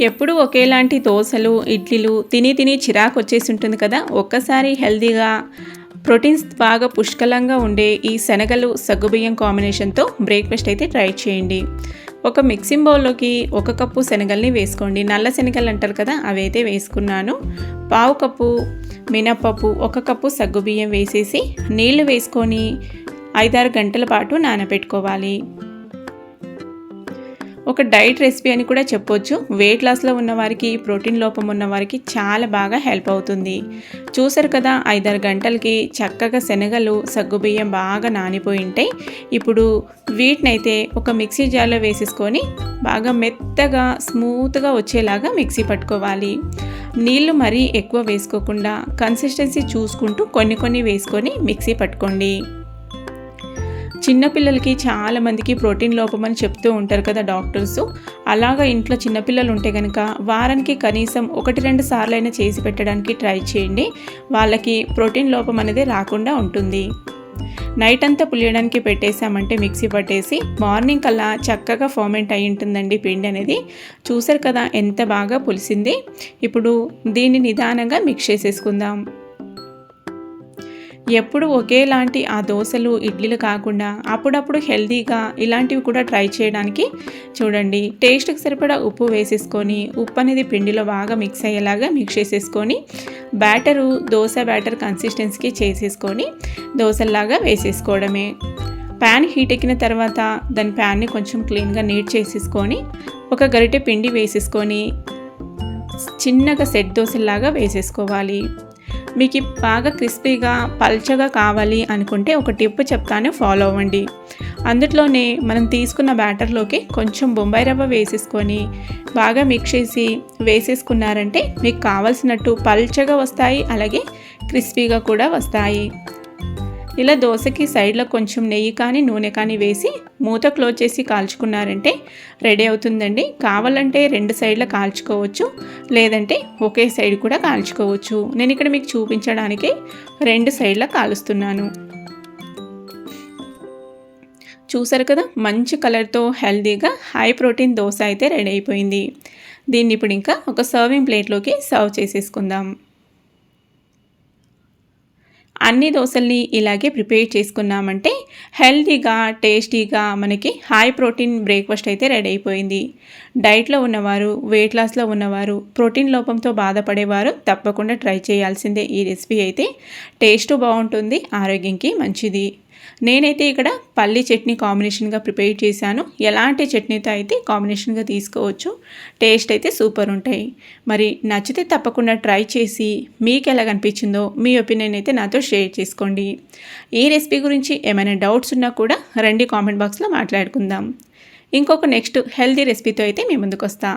ఎప్పుడు ఒకేలాంటి దోశలు ఇడ్లీలు తిని తిని చిరాకు వచ్చేసి ఉంటుంది కదా. ఒక్కసారి హెల్తీగా ప్రోటీన్స్ బాగా పుష్కలంగా ఉండే ఈ శనగలు సగ్గుబియ్యం కాంబినేషన్తో బ్రేక్ఫాస్ట్ అయితే ట్రై చేయండి. ఒక మిక్సింగ్ బౌల్లోకి ఒక కప్పు శనగల్ని వేసుకోండి. నల్ల శనగలు అంటారు కదా అవి అయితే వేసుకున్నాను. పావు కప్పు మినప్పప్పు ఒక కప్పు సగ్గుబియ్యం వేసేసి నీళ్ళు వేసుకొని ఐదారు గంటల పాటు నానబెట్టుకోవాలి. ఒక డైట్ రెసిపీ అని కూడా చెప్పొచ్చు. వెయిట్ లాస్లో ఉన్న వారికి ప్రోటీన్ లోపం ఉన్న వారికి చాలా బాగా హెల్ప్ అవుతుంది. చూసారు కదా ఐదారు గంటలకి చక్కగా శనగలు సగ్గుబియ్యం బాగా నానిపోయి ఉంటాయి ఇప్పుడు వీటినైతే ఒక మిక్సీ జార్లో వేసేసుకొని బాగా మెత్తగా స్మూత్గా వచ్చేలాగా మిక్సీ పట్టుకోవాలి. నీళ్ళు మరీ ఎక్కువ వేసుకోకుండా కన్సిస్టెన్సీ చూసుకుంటూ కొన్ని కొన్ని వేసుకొని మిక్సీ పట్టుకోండి. చిన్నపిల్లలకి చాలామందికి ప్రోటీన్ లోపం అని చెప్తూ ఉంటారు కదా డాక్టర్స్. అలాగా ఇంట్లో చిన్నపిల్లలు ఉంటే కనుక వారానికి కనీసం ఒకటి రెండు సార్లు అయినా చేసి పెట్టడానికి ట్రై చేయండి. వాళ్ళకి ప్రోటీన్ లోపం అనేది రాకుండా ఉంటుంది. నైట్ అంతా పులియడానికి పెట్టేసామంటే మిక్సీ పట్టేసి మార్నింగ్ కల్లా చక్కగా ఫర్మెంట్ అయి ఉంటుందండి పిండి అనేది. చూసారు కదా ఎంత బాగా పులిసింది. ఇప్పుడు దీన్ని నిదానంగా మిక్స్ చేసేసుకుందాం. ఎప్పుడు ఒకేలాంటి ఆ దోశలు ఇడ్లీలు కాకుండా అప్పుడప్పుడు హెల్తీగా ఇలాంటివి కూడా ట్రై చేయడానికి చూడండి. టేస్ట్కి సరిపడా ఉప్పు వేసేసుకొని ఉప్పు అనేది పిండిలో బాగా మిక్స్ అయ్యేలాగా మిక్స్ చేసేసుకొని బ్యాటరు దోశ బ్యాటర్ కన్సిస్టెన్సీకి చేసేసుకొని దోశల్లాగా వేసేసుకోవడమే. ప్యాన్ హీట్ ఎక్కిన తర్వాత దాని ప్యాన్ని కొంచెం క్లీన్గా నీట్ చేసేసుకొని ఒక గరిటె పిండి వేసేసుకొని చిన్నగా సెట్ దోశల్లాగా వేసేసుకోవాలి. మీకు బాగా క్రిస్పీగా పల్చగా కావాలి అనుకుంటే ఒక టిప్ చెప్తాను ఫాలో అవ్వండి. అందులోనే మనం తీసుకున్న బ్యాటర్లోకి కొంచెం బొంబాయి రవ్వ వేసేసుకొని బాగా మిక్స్ చేసి వేసేసుకున్నారంటే మీకు కావలసినట్టు పల్చగా వస్తాయి అలాగే క్రిస్పీగా కూడా వస్తాయి. ఇలా దోశకి సైడ్లో కొంచెం నెయ్యి కానీ నూనె కానీ వేసి మూత క్లోజ్ చేసి కాల్చుకున్నారంటే రెడీ అవుతుందండి. కావాలంటే రెండు సైడ్లో కాల్చుకోవచ్చు లేదంటే ఒకే సైడ్ కూడా కాల్చుకోవచ్చు. నేను ఇక్కడ మీకు చూపించడానికి రెండు సైడ్లో కాలుస్తున్నాను. చూసారు కదా మంచి కలర్తో హెల్దీగా హై ప్రోటీన్ దోశ అయితే రెడీ అయిపోయింది. దీన్ని ఇప్పుడు ఇంకా ఒక సర్వింగ్ ప్లేట్లోకి సర్వ్ చేసేసుకుందాం. అన్ని దోశల్ని ఇలాగే ప్రిపేర్ చేసుకున్నామంటే హెల్తీగా టేస్టీగా మనకి హై ప్రోటీన్ బ్రేక్ఫాస్ట్ అయితే రెడీ అయిపోయింది. డైట్లో ఉన్నవారు వెయిట్ లాస్లో ఉన్నవారు ప్రోటీన్ లోపంతో బాధపడేవారు తప్పకుండా ట్రై చేయాల్సిందే. ఈ రెసిపీ అయితే టేస్ట్ బాగుంటుంది ఆరోగ్యంకి మంచిది. నేనైతే ఇక్కడ పల్లి చట్నీ కాంబినేషన్గా ప్రిపేర్ చేశాను. ఎలాంటి చట్నీతో అయితే కాంబినేషన్గా తీసుకోవచ్చు టేస్ట్ అయితే సూపర్ ఉంటాయి. మరి నచ్చితే తప్పకుండా ట్రై చేసి మీకు ఎలా కనిపించిందో మీ ఒపీనియన్ అయితే నాతో షేర్ చేసుకోండి. ఈ రెసిపీ గురించి ఏమైనా డౌట్స్ ఉన్నా కూడా రండి కామెంట్ బాక్స్లో మాట్లాడుకుందాం. ఇంకొక నెక్స్ట్ హెల్తీ రెసిపీతో అయితే మీ ముందుకు వస్తా